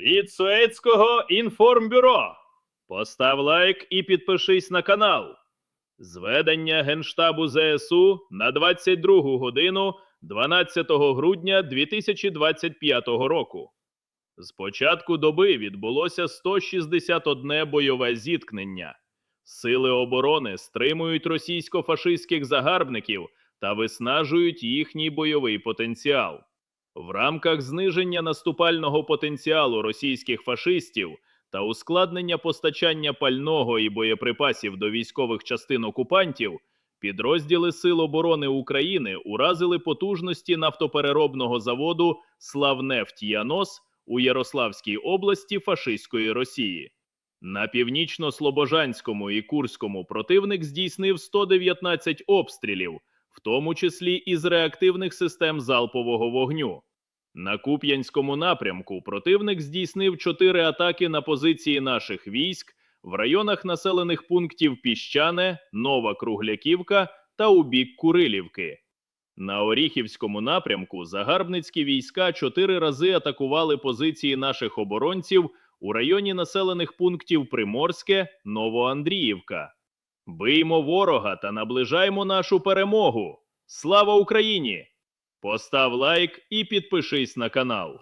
Від Суецького інформбюро. Постав лайк і підпишись на канал. Зведення Генштабу ЗСУ на 22 годину 12 грудня 2025 року. З початку доби відбулося 161 бойове зіткнення. Сили оборони стримують російсько-фашистських загарбників та виснажують їхній бойовий потенціал. В рамках зниження наступального потенціалу російських фашистів та ускладнення постачання пального і боєприпасів до військових частин окупантів, підрозділи Сил оборони України уразили потужності нафтопереробного заводу Славнефть Янос у Ярославській області фашистської Росії. На північно-слобожанському і Курському противник здійснив 119 обстрілів, в тому числі із реактивних систем залпового вогню. На Куп'янському напрямку противник здійснив чотири атаки на позиції наших військ в районах населених пунктів Піщане, Нова Кругляківка та у бік Курилівки. На Оріхівському напрямку загарбницькі війська чотири рази атакували позиції наших оборонців у районі населених пунктів Приморське, Новоандріївка. Биймо ворога та наближаймо нашу перемогу. Слава Україні! Постав лайк і підпишись на канал.